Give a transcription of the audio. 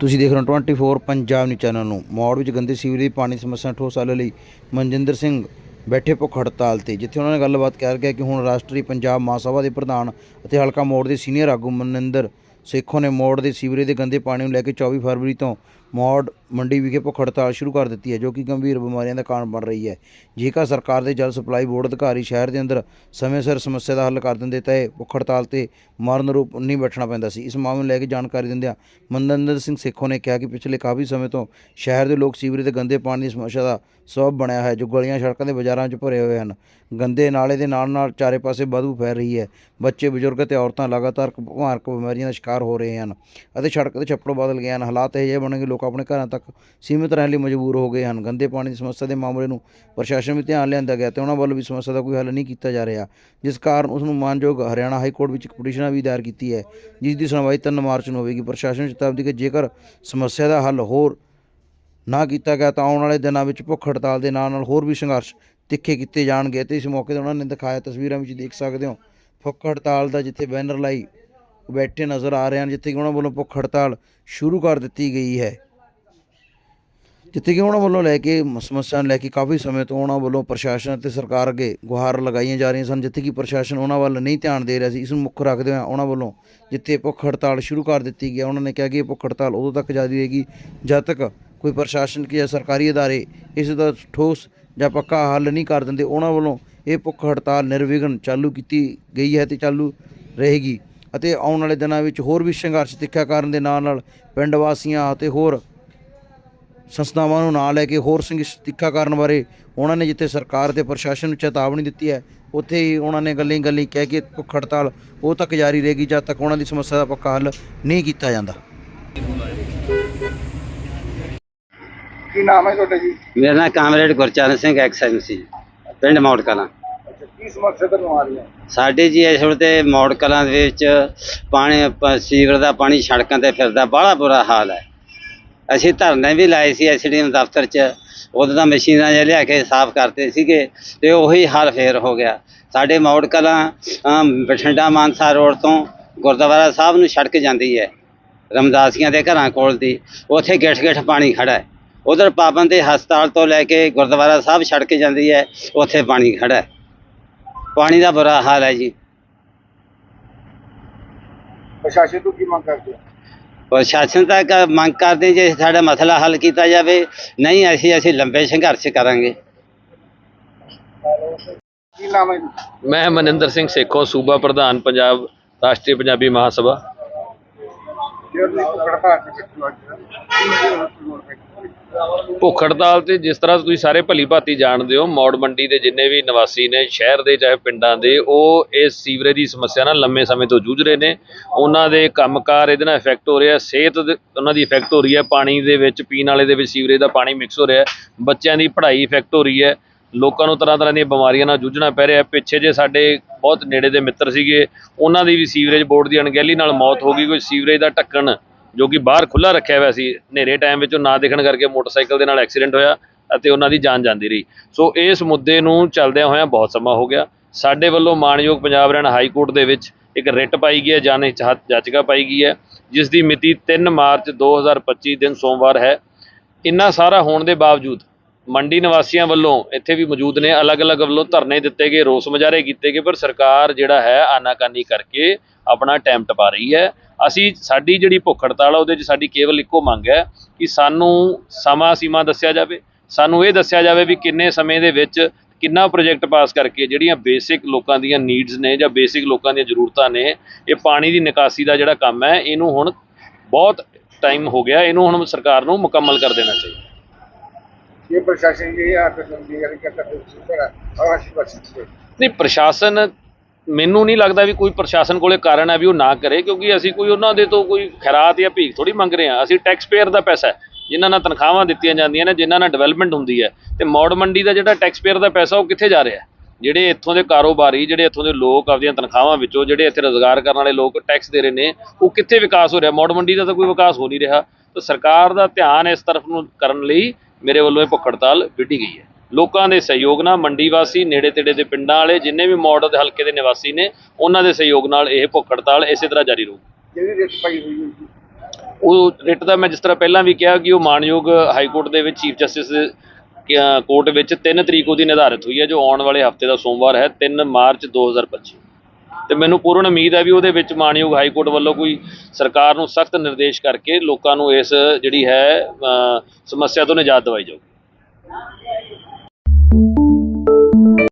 ਤੁਸੀਂ ਦੇਖ ਰਹੇ ਹੋ 24 ਪੰਜਾਬ ਨਿਊਜ਼ ਚੈਨਲ ਨੂੰ। ਮੌੜ ਵਿੱਚ ਗੰਦੇ ਸੀਵਰੇਜ ਦੀ ਪਾਣੀ ਸਮੱਸਿਆ ਠੋਸ ਹੱਲ ਲਈ ਮਨਜਿੰਦਰ ਸਿੰਘ ਬੈਠੇ ਭੁੱਖ ਹੜਤਾਲ ਤੇ, ਜਿੱਥੇ ਉਹਨਾਂ ਨੇ ਗੱਲਬਾਤ ਕਰ ਗਿਆ ਕਿ ਹੁਣ ਰਾਸ਼ਟਰੀ ਪੰਜਾਬ ਮਹਾਸਭਾ ਦੇ ਪ੍ਰਧਾਨ ਅਤੇ ਹਲਕਾ ਮੌੜ ਦੇ ਸੀਨੀਅਰ ਆਗੂ ਮਨਿੰਦਰ ਸੇਖੋਂ ਨੇ ਮੌੜ ਦੇ ਸੀਵਰੇਜ ਦੇ ਗੰਦੇ ਪਾਣੀ ਨੂੰ ਲੈ ਕੇ 24 ਫਰਵਰੀ ਤੋਂ ਮੌੜ ਮੰਡੀ ਵਿਖੇ ਭੁੱਖ ਹੜਤਾਲ ਸ਼ੁਰੂ ਕਰ ਦਿੱਤੀ ਹੈ, ਜੋ ਕਿ ਗੰਭੀਰ ਬਿਮਾਰੀਆਂ ਦਾ ਕਾਰਨ ਬਣ ਰਹੀ ਹੈ। ਜੇਕਰ ਸਰਕਾਰ ਦੇ ਜਲ ਸਪਲਾਈ ਬੋਰਡ ਅਧਿਕਾਰੀ ਸ਼ਹਿਰ ਦੇ ਅੰਦਰ ਸਮੇਂ ਸਿਰ ਸਮੱਸਿਆ ਦਾ ਹੱਲ ਕਰ ਦਿੰਦੇ ਤਾਂ ਇਹ ਭੁੱਖ ਹੜਤਾਲ ਤੇ ਮਰਨ ਰੂਪ ਨਹੀਂ ਬੈਠਣਾ ਪੈਂਦਾ ਸੀ। ਇਸ ਮਾਮਲੇ ਨੂੰ ਲੈ ਕੇ ਜਾਣਕਾਰੀ ਦਿੰਦਿਆਂ ਮਨਿੰਦਰ ਸਿੰਘ ਸੇਖੋਂ ਨੇ ਕਿਹਾ ਕਿ ਪਿਛਲੇ ਕਾਫੀ ਸਮੇਂ ਤੋਂ ਸ਼ਹਿਰ ਦੇ ਲੋਕ ਸੀਵਰੇਜ ਦੇ ਗੰਦੇ ਪਾਣੀ ਦੀ ਸਮੱਸਿਆ ਦਾ ਸਬਬ ਬਣਿਆ ਹੈ, ਜੋ ਗਲੀਆਂ ਸੜਕਾਂ ਦੇ ਬਾਜ਼ਾਰਾਂ 'ਚ ਭਰੇ ਹੋਏ ਹਨ। ਗੰਦੇ ਨਾਲੇ ਦੇ ਨਾਲ ਨਾਲ ਚਾਰੇ ਪਾਸੇ ਬਦਬੂ ਫੈਲ ਰਹੀ ਹੈ। ਬੱਚੇ, ਬਜ਼ੁਰਗ ਅਤੇ ਔਰਤਾਂ ਲਗਾਤਾਰ ਭਿਆਨਕ ਬਿਮਾਰੀਆਂ ਦਾ ਸ਼ਿਕਾਰ ਹੋ ਰਹੇ ਹਨ ਅਤੇ ਸੜਕ ਦੇ ਛੱਪੜ ਬਦਲ ਗਏ ਹਨ। ਹਾਲਾਤ ਇਹ ਜਿਹੇ ਬਣਨਗੇ, ਲੋਕ ਲੋਕ ਆਪਣੇ ਘਰਾਂ ਤੱਕ ਸੀਮਿਤ ਰਹਿਣ ਲਈ ਮਜਬੂਰ ਹੋ ਗਏ ਹਨ। ਗੰਦੇ ਪਾਣੀ ਦੀ ਸਮੱਸਿਆ ਦੇ ਮਾਮਲੇ ਨੂੰ ਪ੍ਰਸ਼ਾਸਨ ਵਿੱਚ ਧਿਆਨ ਲਿਆਂਦਾ ਗਿਆ ਤੇ ਉਹਨਾਂ ਵੱਲੋਂ ਵੀ ਸਮੱਸਿਆ ਦਾ ਕੋਈ ਹੱਲ ਨਹੀਂ ਕੀਤਾ ਜਾ ਰਿਹਾ, ਜਿਸ ਕਾਰਨ ਉਸ ਨੂੰ ਮਾਨਯੋਗ ਹਰਿਆਣਾ ਹਾਈ ਕੋਰਟ ਵਿੱਚ ਇੱਕ ਪਟੀਸ਼ਨ ਵੀ ਦਾਇਰ ਕੀਤੀ ਹੈ, ਜਿਸ ਦੀ ਸੁਣਵਾਈ 3 ਮਾਰਚ ਨੂੰ ਹੋਵੇਗੀ। ਪ੍ਰਸ਼ਾਸਨ ਚੇਤਾਵਨੀ ਕਿ ਜੇਕਰ ਸਮੱਸਿਆ ਦਾ ਹੱਲ ਹੋਰ ਨਾ ਕੀਤਾ ਗਿਆ ਤਾਂ ਆਉਣ ਵਾਲੇ ਦਿਨਾਂ ਵਿੱਚ ਭੁੱਖ ਹੜਤਾਲ ਦੇ ਨਾਲ ਨਾਲ ਹੋਰ ਵੀ ਸੰਘਰਸ਼ ਤਿੱਖੇ ਕੀਤੇ ਜਾਣਗੇ ਤੇ ਇਸ ਮੌਕੇ ਤੇ ਉਹਨਾਂ ਨੇ ਦਿਖਾਇਆ ਤਸਵੀਰਾਂ ਵਿੱਚ ਦੇਖ ਸਕਦੇ ਹੋ, ਭੁੱਖ ਹੜਤਾਲ ਦਾ ਜਿੱਥੇ ਬੈਨਰ ਲਾਈ ਬੈਠੇ ਨਜ਼ਰ ਆ ਰਹੇ ਹਨ, ਜਿੱਥੇ ਕਿ ਉਹਨਾਂ ਵੱਲੋਂ ਭੁੱਖ ਹੜਤਾਲ ਸ਼ੁਰੂ ਕਰ ਦਿੱਤੀ ਗਈ ਹੈ। ਜਿੱਥੇ ਕਿ ਉਹਨਾਂ ਵੱਲੋਂ ਲੈ ਕੇ ਸਮੱਸਿਆ ਨੂੰ ਲੈ ਕੇ ਕਾਫੀ ਸਮੇਂ ਤੋਂ ਉਹਨਾਂ ਵੱਲੋਂ ਪ੍ਰਸ਼ਾਸਨ ਅਤੇ ਸਰਕਾਰ ਅੱਗੇ ਗੁਹਾਰ ਲਗਾਈਆਂ ਜਾ ਰਹੀਆਂ ਸਨ, ਜਿੱਥੇ ਕਿ ਪ੍ਰਸ਼ਾਸਨ ਉਹਨਾਂ ਵੱਲ ਨਹੀਂ ਧਿਆਨ ਦੇ ਰਿਹਾ ਸੀ। ਇਸ ਨੂੰ ਮੁੱਖ ਰੱਖਦੇ ਹੋਏ ਉਹਨਾਂ ਵੱਲੋਂ ਜਿੱਥੇ ਭੁੱਖ ਹੜਤਾਲ ਸ਼ੁਰੂ ਕਰ ਦਿੱਤੀ ਗਈ ਉਹਨਾਂ ਨੇ ਕਿਹਾ ਕਿ ਇਹ ਭੁੱਖ ਹੜਤਾਲ ਉਦੋਂ ਤੱਕ ਜਾਰੀ ਰਹੇਗੀ ਜਦ ਤੱਕ ਕੋਈ ਪ੍ਰਸ਼ਾਸਨ ਕੀ ਜਾਂ ਸਰਕਾਰੀ ਅਦਾਰੇ ਇਸ ਦਾ ਠੋਸ ਜਾਂ ਪੱਕਾ ਹੱਲ ਨਹੀਂ ਕਰ ਦਿੰਦੇ, ਉਹਨਾਂ ਵੱਲੋਂ ਇਹ ਭੁੱਖ ਹੜਤਾਲ ਨਿਰਵਿਘਨ ਚਾਲੂ ਕੀਤੀ ਗਈ ਹੈ ਤੇ ਚਾਲੂ ਰਹੇਗੀ। ਅਤੇ ਆਉਣ ਵਾਲੇ ਦਿਨਾਂ ਵਿੱਚ ਹੋਰ ਵੀ ਸੰਘਰਸ਼ ਤਿੱਖਾ ਕਰਨ ਦੇ ਨਾਲ ਨਾਲ ਪਿੰਡ ਵਾਸੀਆਂ ਅਤੇ ਹੋਰ ਸੰਸਥਾਵਾਂ ਨੂੰ ਨਾਲ ਲੈ ਕੇ ਹੋਰ ਸੰਘਰਸ਼ ਤਿੱਖਾ ਕਰਨ ਬਾਰੇ ਉਹਨਾਂ ਨੇ ਜਿੱਥੇ ਸਰਕਾਰ ਤੇ ਪ੍ਰਸ਼ਾਸਨ ਨੂੰ ਚੇਤਾਵਨੀ ਦਿੱਤੀ ਹੈ ਉੱਥੇ ਹੀ ਉਹਨਾਂ ਨੇ ਗੱਲੀ ਗੱਲੀ ਕਹਿ ਕੇ ਭੁੱਖ ਹੜਤਾਲ ਉਹ ਤੱਕ ਜਾਰੀ ਰਹੇਗੀ ਜਦ ਤੱਕ ਉਹਨਾਂ ਦੀ ਸਮੱਸਿਆ ਦਾ ਪੱਕਾ ਹੱਲ ਨਹੀਂ ਕੀਤਾ ਜਾਂਦਾ। ਕੀ ਨਾਮ ਹੈ ਤੁਹਾਡਾ ਜੀ? ਮੇਰਾ ਨਾਮ comrade Gurcharan Singh ex M C ਪਿੰਡ ਮੌੜ ਕਲਾਂ। ਅੱਛਾ ਕੀ ਸਮੱਸਿਆ ਤੁਹਾਨੂੰ ਆ ਰਹੀ ਹੈ? ਸਾਡੇ ਜੀ ਇਸ ਵੇਲੇ ਤੇ ਮੌੜ ਕਲਾਂ ਦੇ ਵਿੱਚ ਪਾਣੀ ਸੀਵਰ ਦਾ ਪਾਣੀ ਸੜਕਾਂ ਤੇ ਫਿਰਦਾ ਬੜਾ ਬੁਰਾ ਹਾਲ ਹੈ। ਅਸੀਂ ਧਰਨੇ ਵੀ ਲਾਏ ਸੀ ਐਸਡੀਐਮ ਦਫ਼ਤਰ 'ਚ। ਉਦੋਂ ਤਾਂ ਮਸ਼ੀਨਾਂ ਜਿਹਾ ਲਿਆ ਕੇ ਸਾਫ਼ ਕਰਤੇ ਸੀਗੇ ਤੇ ਉਹੀ ਹਾਲ ਫੇਰ ਹੋ ਗਿਆ। ਸਾਡੇ ਮੌੜ ਕਲਾਂ ਬਠਿੰਡਾ ਮਾਨਸਾ ਰੋਡ ਤੋਂ ਗੁਰਦੁਆਰਾ ਸਾਹਿਬ ਨੂੰ ਸੜਕ ਜਾਂਦੀ ਹੈ, ਰਮਦਾਸੀਆਂ ਦੇ ਘਰਾਂ ਕੋਲ ਦੀ। ਉੱਥੇ ਗਿੱਠ ਗਿੱਠ ਪਾਣੀ ਖੜਾ ਹੈ। ਉਧਰ ਦੇ ਹਸਪਤਾਲ ਤੋਂ ਲੈ ਕੇ ਗੁਰਦੁਆਰਾ ਸਾਹਿਬ ਸੜਕ ਜਾਂਦੀ ਹੈ, ਉੱਥੇ ਪਾਣੀ ਖੜਾ ਹੈ। ਪਾਣੀ ਦਾ ਬੁਰਾ ਹਾਲ ਹੈ ਜੀ। ਪ੍ਰਸ਼ਾਸਨ ਤੋਂ ਕੀ ਮੰਗ ਕਰਦੇ ਹੋ? ਪ੍ਰਸ਼ਾਸਨ ਤੱਕ ਮੰਗ ਕਰਦੇ ਜੇ ਸਾਡਾ ਮਸਲਾ ਹੱਲ ਕੀਤਾ ਜਾਵੇ। ਨਹੀਂ ਅਸੀਂ ਅਸੀਂ ਲੰਬੇ ਸੰਘਰਸ਼ ਕਰਾਂਗੇ। ਕੀ ਨਾਮ ਹੈ ਜੀ? ਮੈਂ ਮਨਿੰਦਰ ਸਿੰਘ ਸੇਖੋਂ ਸੂਬਾ ਪ੍ਰਧਾਨ ਪੰਜਾਬ ਰਾਸ਼ਟਰੀ ਪੰਜਾਬੀ ਮਹਾਸਭਾ ਜੇ ਤੁਸੀਂ ਕੜਤਾ ਕੇ ਕਿੱਥੋਂ ਅੱਜ ਕੀ ਲੋੜ ਹੈ ਭੁੱਖ ਹੜਤਾਲ ਤੇ ਜਿਸ ਤਰ੍ਹਾਂ ਤੁਸੀਂ ਸਾਰੇ ਭਲੀ ਭਾਤੀ ਜਾਣਦੇ ਹੋ, ਮੌੜ ਮੰਡੀ ਦੇ ਜਿੰਨੇ ਵੀ ਨਿਵਾਸੀ ਨੇ, ਸ਼ਹਿਰ ਦੇ ਚਾਹੇ ਪਿੰਡਾਂ ਦੇ, ਉਹ ਇਸ ਸੀਵਰੇਜ ਦੀ ਸਮੱਸਿਆ ਨਾਲ ਲੰਮੇ ਸਮੇਂ ਤੋਂ ਜੂਝ ਰਹੇ ਨੇ। ਉਹਨਾਂ ਦੇ ਕੰਮਕਾਰ ਇਹਦੇ ਨਾਲ ਇਫੈਕਟ ਹੋ ਰਿਹਾ, ਸਿਹਤ ਉਹਨਾਂ ਦੀ ਇਫੈਕਟ ਹੋ ਰਹੀ ਹੈ, ਪਾਣੀ ਦੇ ਵਿੱਚ, ਪੀਣ ਵਾਲੇ ਦੇ ਵਿੱਚ ਸੀਵਰੇਜ ਦਾ ਪਾਣੀ ਮਿਕਸ ਹੋ ਰਿਹਾ ਬੱਚਿਆਂ ਦੀ ਪੜ੍ਹਾਈ ਇਫੈਕਟ ਹੋ ਰਹੀ ਹੈ। ਲੋਕਾਂ ਨੂੰ ਤਰ੍ਹਾਂ ਤਰ੍ਹਾਂ ਦੀਆਂ ਬਿਮਾਰੀਆਂ ਨਾਲ ਜੂਝਣਾ ਪੈ ਰਿਹਾ ਪਿੱਛੇ ਜੇ ਸਾਡੇ ਬਹੁਤ ਨੇੜੇ ਦੇ ਮਿੱਤਰ ਸੀਗੇ, ਉਹਨਾਂ ਦੀ ਵੀ ਸੀਵਰੇਜ ਬੋਰਡ ਦੀ ਅਣਗਹਿਲੀ ਨਾਲ ਮੌਤ ਹੋ ਗਈ। ਕੋਈ ਸੀਵਰੇਜ ਦਾ ਢੱਕਣ ਜੋ ਕਿ ਬਾਹਰ ਖੁੱਲਾ ਰੱਖਿਆ ਹੋਇਆ ਸੀ, ਹਨੇਰੇ ਟਾਈਮ ਵਿੱਚ ਉਹ ਨਾ ਦੇਖਣ ਕਰਕੇ ਮੋਟਰਸਾਈਕਲ ਦੇ ਨਾਲ ਐਕਸੀਡੈਂਟ ਹੋਇਆ ਅਤੇ ਉਹਨਾਂ ਦੀ ਜਾਨ ਜਾਂਦੀ ਰਹੀ। ਸੋ ਇਸ ਮੁੱਦੇ ਨੂੰ ਚੱਲਦਿਆਂ ਹੋਇਆਂ ਬਹੁਤ ਸਮਾਂ ਹੋ ਗਿਆ। ਸਾਡੇ ਵੱਲੋਂ ਮਾਣਯੋਗ ਪੰਜਾਬ ਹਰਿਆਣਾ ਹਾਈ ਕੋਰਟ ਦੇ ਵਿੱਚ ਇੱਕ ਰਿਟ ਪਾਈ ਗਈ ਹੈ ਜਾਣੇ ਜਾਚਕਾ ਪਾਈ ਗਈ ਹੈ, ਜਿਸ ਦੀ ਮਿਤੀ 3 ਮਾਰਚ 2025 ਦਿਨ ਸੋਮਵਾਰ ਹੈ। ਇੰਨਾ ਸਾਰਾ ਹੋਣ ਦੇ ਬਾਵਜੂਦ ਮੰਡੀ ਨਿਵਾਸੀਆਂ ਵੱਲੋਂ ਇੱਥੇ ਵੀ ਮੌਜੂਦ ਨੇ। ਅਲੱਗ-ਅਲੱਗ ਵੱਲੋਂ ਧਰਨੇ ਦਿੱਤੇ ਗਏ, ਰੋਸ ਮੁਜ਼ਾਹਰੇ ਕੀਤੇ ਗਏ, ਪਰ ਸਰਕਾਰ ਜਿਹੜਾ ਹੈ ਆਨਾਕਾਨੀ ਕਰਕੇ ਆਪਣਾ ਟਾਈਮ ਟਪਾ ਰਹੀ ਹੈ। ਅਸੀਂ, ਸਾਡੀ ਜਿਹੜੀ ਭੁੱਖ ਹੜਤਾਲ ਆ, ਉਹਦੇ 'ਚ ਸਾਡੀ ਕੇਵਲ ਇੱਕੋ ਮੰਗ ਹੈ ਕਿ ਸਾਨੂੰ ਸਮਾਂ ਸੀਮਾ ਦੱਸਿਆ ਜਾਵੇ। ਸਾਨੂੰ ਇਹ ਦੱਸਿਆ ਜਾਵੇ ਵੀ ਕਿੰਨੇ ਸਮੇਂ ਦੇ ਵਿੱਚ ਕਿੰਨਾ ਪ੍ਰੋਜੈਕਟ ਪਾਸ ਕਰਕੇ ਜਿਹੜੀਆਂ ਬੇਸਿਕ ਲੋਕਾਂ ਦੀਆਂ ਨੀਡਸ ਨੇ ਜਾਂ ਬੇਸਿਕ ਲੋਕਾਂ ਦੀਆਂ ਜ਼ਰੂਰਤਾਂ ਨੇ, ਇਹ ਪਾਣੀ ਦੀ ਨਿਕਾਸੀ ਦਾ ਜਿਹੜਾ ਕੰਮ ਹੈ, ਇਹਨੂੰ ਹੁਣ ਬਹੁਤ ਟਾਈਮ ਹੋ ਗਿਆ। ਇਹਨੂੰ ਹੁਣ ਸਰਕਾਰ ਨੂੰ ਮੁਕੰਮਲ ਕਰ ਦੇਣਾ ਚਾਹੀਦਾ। ये प्रशासन की आकर्षण की गली करता है सुपर अवश्य बस ਨਹੀਂ ਪ੍ਰਸ਼ਾਸਨ ਮੈਨੂੰ ਨਹੀਂ ਲੱਗਦਾ ਵੀ ਕੋਈ ਪ੍ਰਸ਼ਾਸਨ ਕੋਲੇ ਕਾਰਨ ਹੈ ਵੀ ਉਹ ਨਾ ਕਰੇ ਕਿਉਂਕਿ ਅਸੀਂ ਕੋਈ ਉਹਨਾਂ ਦੇ ਤੋਂ ਕੋਈ ਖੈਰਾਤ ਜਾਂ ਭੀਖ ਥੋੜੀ ਮੰਗ ਰਹੇ ਹਾਂ ਅਸੀਂ ਟੈਕਸ ਪੇਅਰ ਦਾ ਪੈਸਾ ਹੈ ਜਿਨ੍ਹਾਂ ਨਾਲ ਤਨਖਾਹਾਂ ਦਿੱਤੀਆਂ ਜਾਂਦੀਆਂ ਨੇ ਜਿਨ੍ਹਾਂ ਨਾਲ ਡਿਵੈਲਪਮੈਂਟ ਹੁੰਦੀ ਹੈ ਤੇ ਮੌੜ ਮੰਡੀ ਦਾ ਜਿਹੜਾ ਟੈਕਸ ਪੇਅਰ ਦਾ ਪੈਸਾ ਉਹ ਕਿੱਥੇ ਜਾ ਰਿਹਾ ਹੈ ਜਿਹੜੇ ਇੱਥੋਂ ਦੇ ਕਾਰੋਬਾਰੀ ਜਿਹੜੇ ਇੱਥੋਂ ਦੇ ਲੋਕ ਆਪਦੀਆਂ ਤਨਖਾਹਾਂ ਵਿੱਚੋਂ ਜਿਹੜੇ ਇੱਥੇ ਰੋਜ਼ਗਾਰ ਕਰਨ ਵਾਲੇ ਲੋਕ ਟੈਕਸ ਦੇ ਰਹੇ ਨੇ ਉਹ ਕਿੱਥੇ ਵਿਕਾਸ ਹੋ ਰਿਹਾ ਮੌੜ ਮੰਡੀ ਦਾ ਤਾਂ ਕੋਈ ਵਿਕਾਸ ਹੋ ਨਹੀਂ ਰਿਹਾ ਤਾਂ ਸਰਕਾਰ ਦਾ ਧਿਆਨ ਇਸ ਤਰਫ ਨੂੰ ਕਰਨ ਲਈ ਮੇਰੇ ਵੱਲੋਂ ਇਹ ਭੁੱਖ ਹੜਤਾਲ ਵਿੱਢੀ ਗਈ ਹੈ। ਲੋਕਾਂ ਦੇ ਸਹਿਯੋਗ ਨਾਲ ਮੰਡੀ ਵਾਸੀ ਨੇੜੇ ਤੇੜੇ ਦੇ ਪਿੰਡਾਂ ਵਾਲੇ ਜਿੰਨੇ ਵੀ ਮੌੜ ਦੇ ਹਲਕੇ ਦੇ ਨਿਵਾਸੀ ਨੇ ਉਹਨਾਂ ਦੇ ਸਹਿਯੋਗ ਨਾਲ ਇਹ ਭੁੱਖ ਹੜਤਾਲ ਇਸੇ ਤਰ੍ਹਾਂ ਜਾਰੀ ਰਹੂ ਜਿਹੜੀ ਰੇਟ ਪਾਈ ਹੋਈ ਹੈ ਜੀ। ਉਹ ਰਿਟ ਦਾ ਮੈਂ ਜਿਸ ਤਰ੍ਹਾਂ ਪਹਿਲਾਂ ਵੀ ਕਿਹਾ ਕਿ ਉਹ ਮਾਨਯੋਗ ਹਾਈ ਕੋਰਟ ਦੇ ਵਿੱਚ ਚੀਫ ਜਸਟਿਸ ਕੋਰਟ ਵਿੱਚ 3 ਤਰੀਕ ਉਹਦੀ ਨਿਰਧਾਰਿਤ ਹੋਈ ਹੈ ਜੋ ਆਉਣ ਵਾਲੇ ਹਫ਼ਤੇ ਦਾ ਸੋਮਵਾਰ ਹੈ 3 ਮਾਰਚ 2025 ਤੇ ਮੈਨੂੰ ਪੂਰਨ ਉਮੀਦ ਹੈ ਵੀ ਉਹਦੇ ਵਿੱਚ ਮਾਨਯੋਗ ਹਾਈ ਕੋਰਟ ਵੱਲੋਂ ਕੋਈ ਸਰਕਾਰ ਨੂੰ ਸਖਤ ਨਿਰਦੇਸ਼ ਕਰਕੇ ਲੋਕਾਂ ਨੂੰ ਇਸ ਜਿਹੜੀ ਹੈ ਸਮੱਸਿਆ ਤੋਂ ਨਿਜਾਤ ਦਿਵਾਈ ਜਾਊਗੀ।